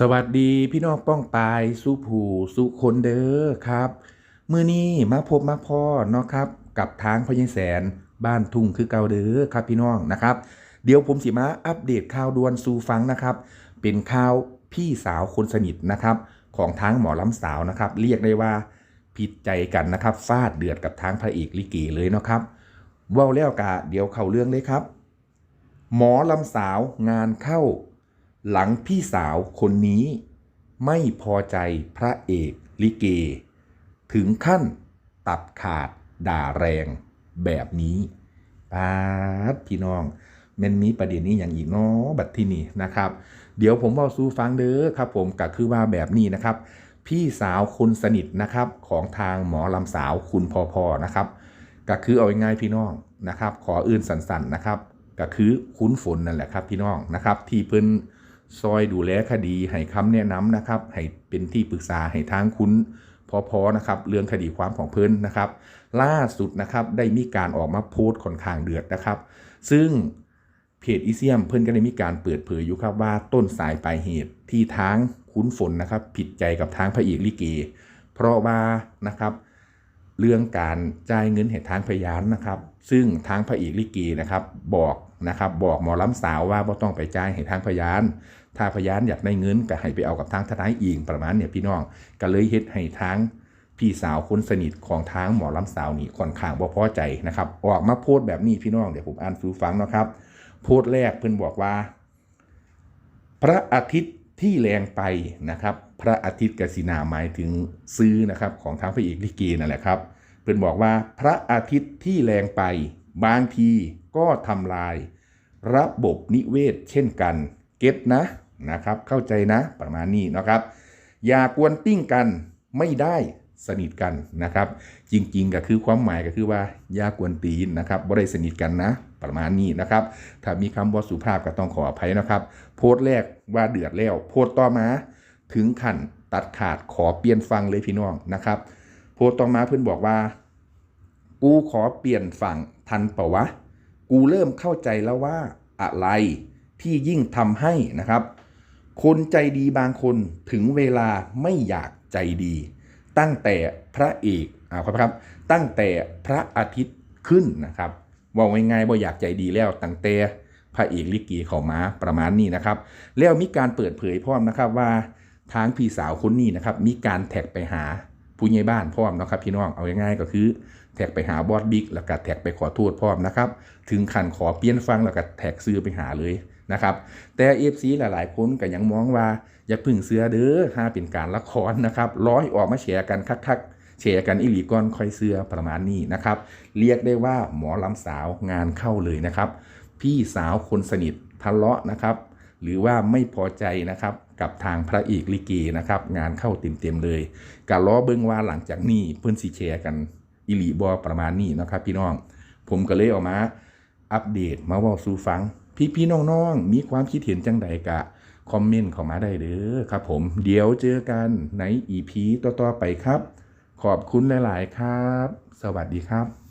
สวัสดีพี่น้องป้องปายสุผูสุคนเด้อครับมื้อนี้มาพบมาพ่อเนาะครับ กับทางพญแสนบ้านทุ่งคือเก่าเด้อครับพี่น้องนะครับ เดี๋ยวผมสิมาอัปเดตข่าวด่วนสู่ฟังนะครับ เป็นข่าวพี่สาวคนสนิทนะครับ ของทางหมอลำสาวนะครับ เรียกได้ว่าผิดใจกันนะครับฟาดเดือดกับทางพระเอกลิเกเลยเนาะครับว้าแล้วกะเดี๋ยวเข้าเรื่องเลยครับ หมอลำสาวงานเข้า หลังพี่สาวคนนี้ไม่พอใจพระเอกลิเก ถึงขั้นตัดขาดด่าแรงแบบนี้ปาดพี่น้องแมันมีประเด็นนี้อย่างอีกเนาะบัดที่นี่นะครับ เดี๋ยวผมเอาสู้ฟังเด้อครับ ผมก็คือว่าแบบนี้นะครับ พี่สาวคนสนิทนะครับของทางหมอลำสาวคุณพอพอนะครับก็คือเอาง่ายๆพี่น้องนะครับ ขออื่นสันๆนะครับก็คือคุ้นฝนนั่นแหละครับ พี่น้องนะครับ ที่เพิ่น ซอยดูแลคดีให้คำแนะนำนะครับ ให้เป็นที่ปรึกษาให้ทางคุณพอพอนะครับเรื่องคดีความของเพิ่นนะครับ ล่าสุดนะครับได้มีการออกมาโพสต์ค่อนข้างเดือดนะครับ ซึ่งเพจอีเซียมเพิ่นก็ได้มีการเปิดเผยอยู่ครับว่าต้นสายปลายเหตุที่ทางคุ้นฝนนะครับ ผิดใจกับทางพระเอกลิเก เพราะว่านะครับ เรื่องการจ่ายเงินให้ทางพยานนะครับ ซึ่งทางพระเอกลิเกนะครับบอกนะครับบอกหมอลำสาวว่าบ่ต้องไปจ่ายให้ทางพยาน ถ้าพยานอยากได้เงินก็ให้ไปเอากับทางทนายอิงประมาณเนี่ยพี่น้องก็เลยเฮ็ดให้ทางพี่สาวคนสนิทของทางหมอลำสาวนี่ค่อนข้างบ่พอใจนะครับออกมาโพสต์แบบนี้พี่น้องเดี๋ยวผมอ่านสู่ฟังนะครับ โพสต์แรกเพิ่นบอกว่า พระอาทิตย์ที่แรงไปนะครับ พระอาทิตย์กสินาหมายถึงซื้อนะครับของทางพระเอกลิเกนั่นแหละครับเพิ่อนบอกว่าพระอาทิตย์ที่แรงไป บางทีก็ทำลาย ระบบนิเวศเช่นกัน เก็ตนะนะครับ เข้าใจนะประมาณนี้นะครับ อย่ากวนติ้งกันไม่ได้สนิทกันนะครับ จริงๆก็คือความหมายก็คือว่าอย่ากวนตีนนะครับบ่ได้สนิทกันนะ ประมาณนี้นะครับ ถ้ามีคำว่าสุภาพก็ต้องขออภัยนะครับ โพสต์แรกว่าเดือดแล้ว โพสต์ต่อมา ถึงขั้นตัดขาดขอเปลี่ยนฟังเลยพี่น้องนะครับ โพสต์ต่อมาเพื่อนบอกว่า กูขอเปลี่ยนฝั่งทันเปล่าวะ กูเริ่มเข้าใจแล้วว่าอะไรที่ยิ่งทำให้นะครับ คนใจดีบางคนถึงเวลาไม่อยากใจดี ตั้งแต่พระเอกอ่าครับ ตั้งแต่พระอาทิตย์ขึ้นนะครับว่าง่ายๆว่าอยากใจดีแล้วตั้งแต่พระเอกลิกีเข้ามาประมาณนี้นะครับ แล้วมีการเปิดเผยพร้อมนะครับว่า ทางพี่สาวคนนี้นะครับ มีการแท็กไปหาผู้ใหญ่บ้านพร้อมนะครับพี่น้องเอาง่ายๆก็คือ แท็กไปหาบอสบิ๊กแล้วก็แท็กไปขอโทษพร้อมนะครับ ถึงขันขอเปลี่ยนฟังแล้วก็แท็กซื้อไปหาเลยนะครับ แต่เอฟซีหลายๆคนก็ยังมองว่า อย่าพึ่งเสือเด้อห้าเป็นการละครนะครับร้อยออกมาแชร์กันคักๆแชร์กันอีหลีก่อนคอยเสือประมาณนี้นะครับ เรียกได้ว่าหมอลำสาวงานเข้าเลยนะครับ พี่สาวคนสนิททะเลาะนะครับ หรือว่าไม่พอใจนะครับ กับทางพระเอกลิเกนะครับ งานเข้าเต็มๆเลยกะล้อเบิ้งว่าหลังจากนี้เพื่อนสีแชร์กันอิลีบอประมาณนี้นะครับ พี่น้อง ผมก็เลยออกมา อัปเดตมาว่าสู่ฟัง พี่ๆน้องๆมีความคิดเห็นจังใดกะคอมเมนต์เข้ามาได้เด้อครับ ผมเดี๋ยวเจอกันในอีพีต่อๆไปครับ ขอบคุณหลาย ๆ ครับ สวัสดีครับ